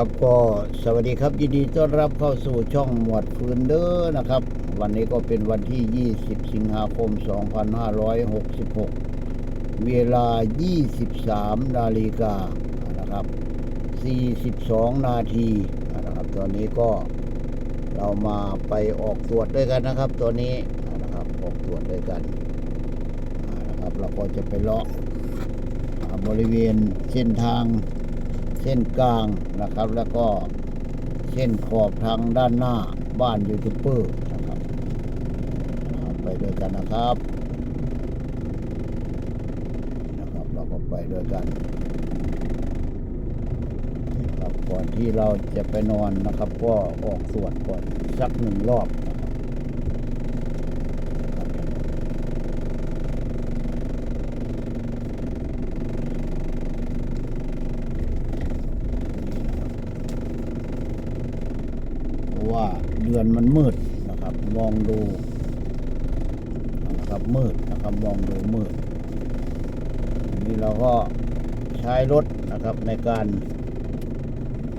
ครับก็สวัสดีครับยินดีต้อนรับเข้าสู่ช่องหมวดฟืนเด้อนะครับ วันนี้ก็เป็นวันที่ 20 สิงหาคม 2566 เวลา 23 นาฬิกานะครับ 42 นาทีนะครับ ตอนนี้ก็เรามาไปออกตรวจด้วยกันนะครับ ตัวนี้นะครับออกตรวจด้วยกันนะครับ เราก็จะไปเลาะบริเวณเส้นทาง ส้นกลางนะครับ แล้วก็เส้นขอบทางด้านหน้าบ้านยูทูบเบอร์นะครับไปด้วยกันนะครับนะครับ เราก็ไปด้วยกันนะครับก่อนที่เราจะไปนอนนะครับ ก็ออกตรวจก่อนสักหนึ่งรอบ เพราะว่าเดื อนมันมืดนะครับ มองดูนะครับมืดนะครับมองดูมืดอันนี้เราก็ใช้รถนะครับในการ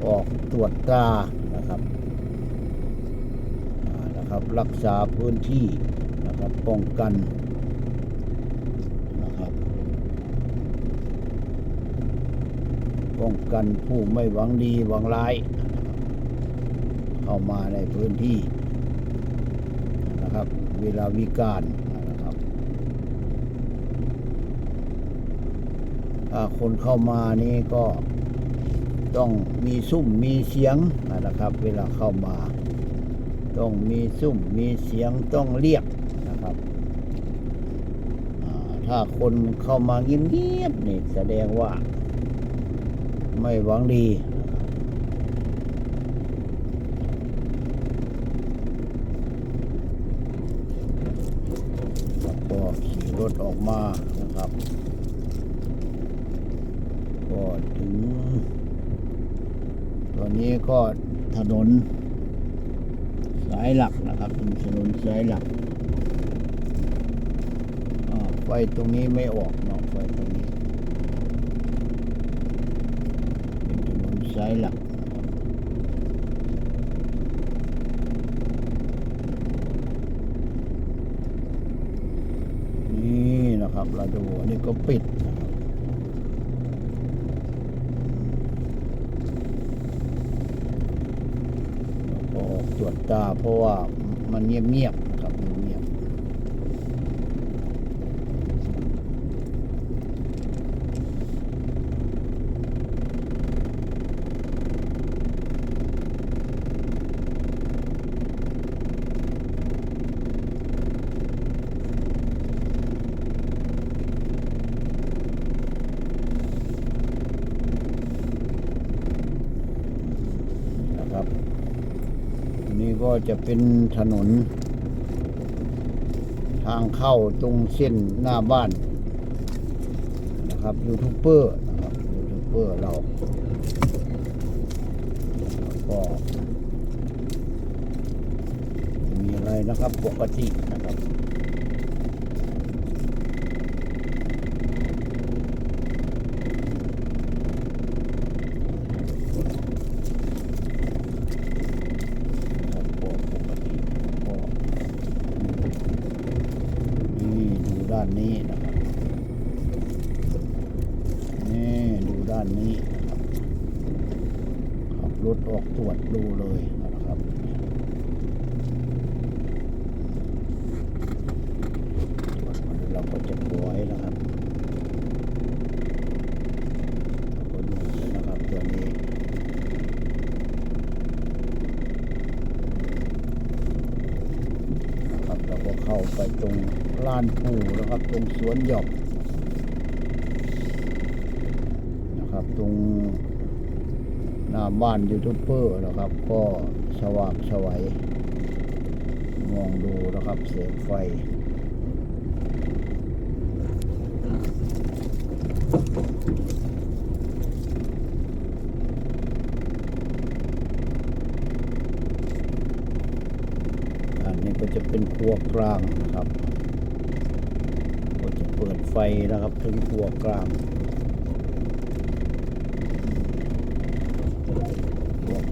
ออกตรวจตรานะครับนะครับรักษาพื้นที่นะครับป้องกันนะครับป้องกันผู้ไม่หวังดีหวังร้ายน เข้ามาในพื้นที่นะครับ เวลาวิการนะครับถ้าคนเข้ามานี่ก็ต้องมีซุ่มมีเสียงนะครับ เวลาเข้ามา ต้องมีซุ่มมีเสียงต้องเรียกนะครับถ้าคนเข้ามาเงียบๆนี่แสดงว่าไม่หวังดีนะครับ แล้วก็ขี่ รถออกมานะครับ ก็ถึงตัวนี้ก็ถนน สายหลักนะครับเป็นถนนสายหลักไฟตรงนี้ไม่ออกเนาะไฟตรงนี้เป็นถนนสายหลัก นะครับเราดูอันนี้ก็ปิดนะครับก็ออกตรวจตาเพราะว่ามันเงียบๆนะครับเงียบๆ นะครับอันนี้ก็จะเป็นถนน ทางเข้าตรงเส้นหน้าบ้านนะครับยูทูบเบอร์นะครับยูทูบเบอร์เราก็ม่มีอะไรนะครับปกตินะครับก็ปกติก็นี่ดูด้านนี้นะครับนี่ดูด้านนี้นะครับขับ รถออกตรวจดูเลยนะครับตรวจมาแล้วเราก็จะปล่อยนะครับเราก็ดูนะครับตัวนี้นะครับเราก็เข้าไปตรงลานปูนะครับตรงสวนหยอกนะครับตรง หน้าบ้านยูทูบเบอร์นะครับ ก็สว่างสวัยมองดูนะครับเสียงไฟอันนี้ก็จะเป็นครัวกลางนะครับ ก็จะเปิดไฟนะครับถึงครัวกลาง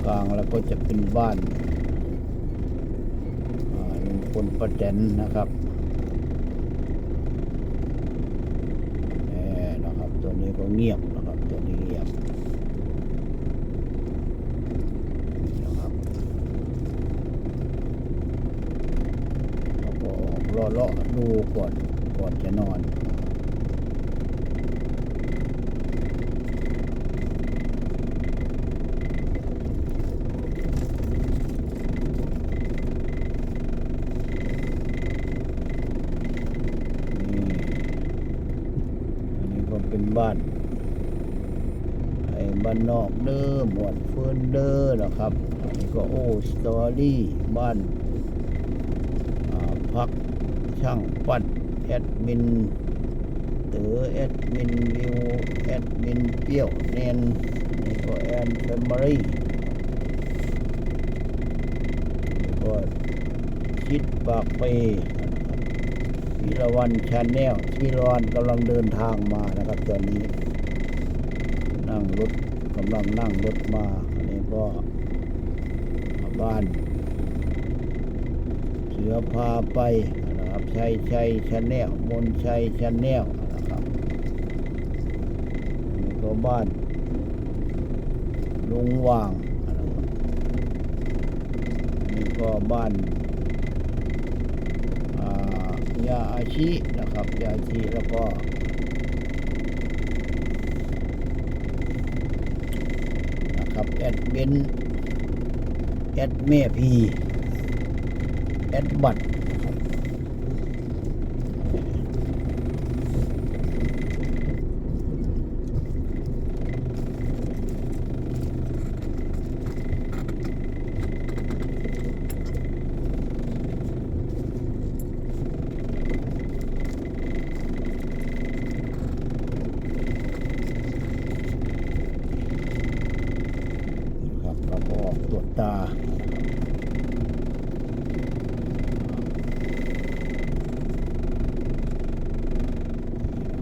กลางแล้วก็จะเป็นบ้านอ่าลุงพลป้าแตนนะครับนะครับตัวนี้ก็เงียบนะครับตัวนี้เงียบนะครับแล้วก็รอเลาะๆดูก่อนก่อนจะนอันนี้ก็เป็น บ้านไอ้บ้านนอกเด้อหมวดเฟิร์นเด้อนะครับอันนี้ก็โอ้สตอรี่บ้านาพักช่างปั้นแอดมินเต๋อแอดมินวิวแอดมินเปี้ยวเนนนี่ก็แอนแฟมิลี่นี่ก็คิดปากเปนะค รวันชาแนลวีรวันกำลังเดินทางมานะครับตอนนี้ นั่งรถกำลังนั่งรถมาอันนี้ก็บ้าน เสือพาไปนะครับชัยชัยชาแนลมนชัยชาแนลนะครับนนี้ก็บ้านลุงว่างนะครับอันนี้ก็บ้าน ยาอาชีนะครับยาอาชีแล้วก็นะครับแอดเบนแอดเมพีแอดบัตร บครับแล้วก็ตรวจตา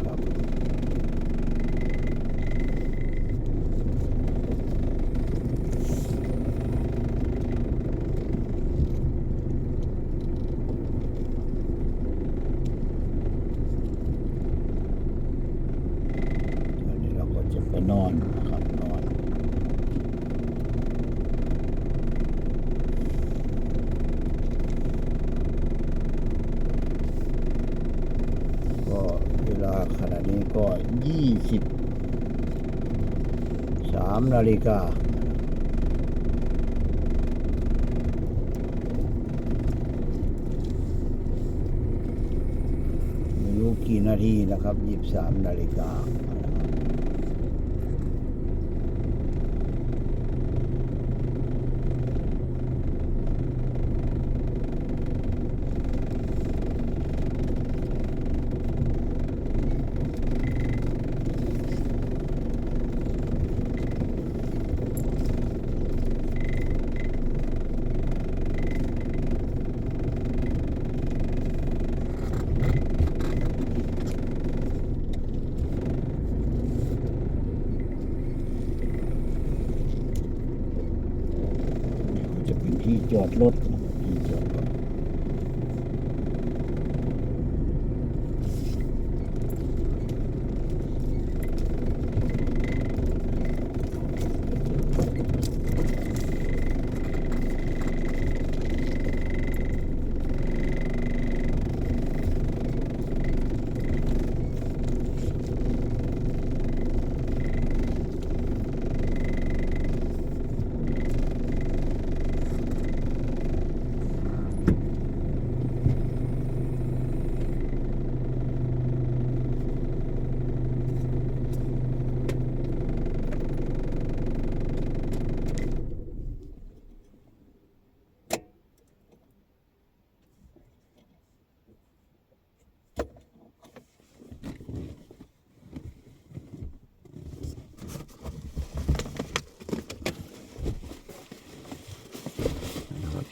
ครับอันนี้เราจะไปนอน ก็เวลาขณะนี้ ก็ยี่สิบสามนาฬิกาไม่รู้กี่นาทีนะครับยี่สามนาฬิกาจะเป็นที่ จอดรถ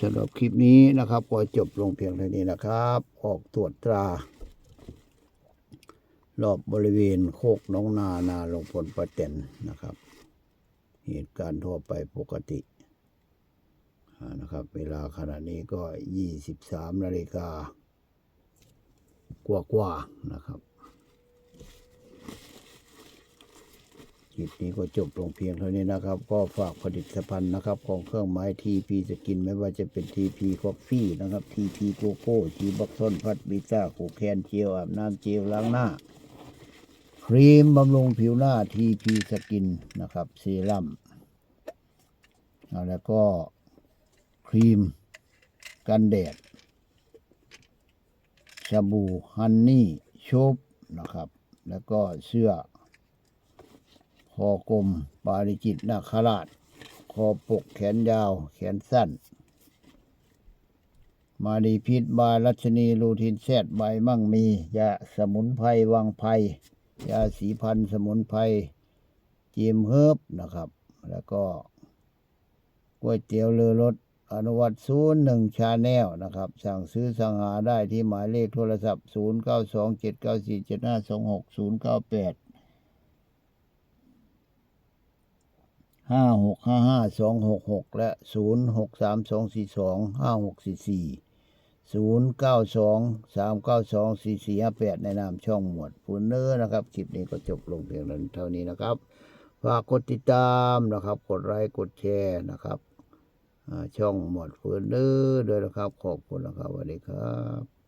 สำหรับคลิปนี้นะครับก็จบลงเพียงเท่านี้นะครับ ออกตรวจตรารอบบริเวณโคกน้องนานาลงพลประเต็นนะครับ เหตุการณ์ทั่วไปปกตินะครับ เวลาขณะนี้ก็ยี่สิบสามนาฬิกากว่ากว่าๆนะครับ คลิปนี้ก็จบลงเพียงเท่านี้นะครับ ก็ฝากผลิตภัณฑ์นะครับ ของเครื่องไม้ทีพีสกินไม่ว่าจะเป็นทีพีคอฟฟี่นะครับทีพีโกโก้ทีบักทอนพัดบิซ่าโคแคนเจลอาบน้ำเจลล้างหน้า ครีมบำรุงผิวหน้าทีพีสกินนะครับเซรั่มแล้วก็ครีมกันแดดชาบูฮันนี่โชบนะครับ แล้วก็เสื้อ คอกลมปาริจิตนาคราช คอปกแขนยาว แขนสั้น มาดีพิษบารัชนีลูทินแซดใบมั่งมียาสมุนไพรวังไพรยาสีพันสมุนไพรจีมเฮิบนะครับ แล้วก็ก๋วยเตี๋ยวเรือรถอนุวัตศูนย์หนึ่งชาแนลนะครับ สั่งซื้อสั่งหาได้ที่หมายเลขโทรศัพท์ 0 9 2 7 9 4 7 5 2 6 0 9 8 ห้าหกห้าห้าสองหกหกและศูนย์หกสามสองสี่สองห้าหกสี่สี่ศูนย์เก้าสองสามเก้าสองสี่สี่ห้าแปดในนามช่องหมวดฟูนเนอร์นะครับ คลิปนี้ก็จบลงเพียงเท่านี้นะครับ ฝากกดติดตามนะครับ กดไลค์กดแชร์นะครับ ช่องหมวดฟูนเนอร์ด้วยนะครับ ขอบคุณนะครับสวัสดีครับ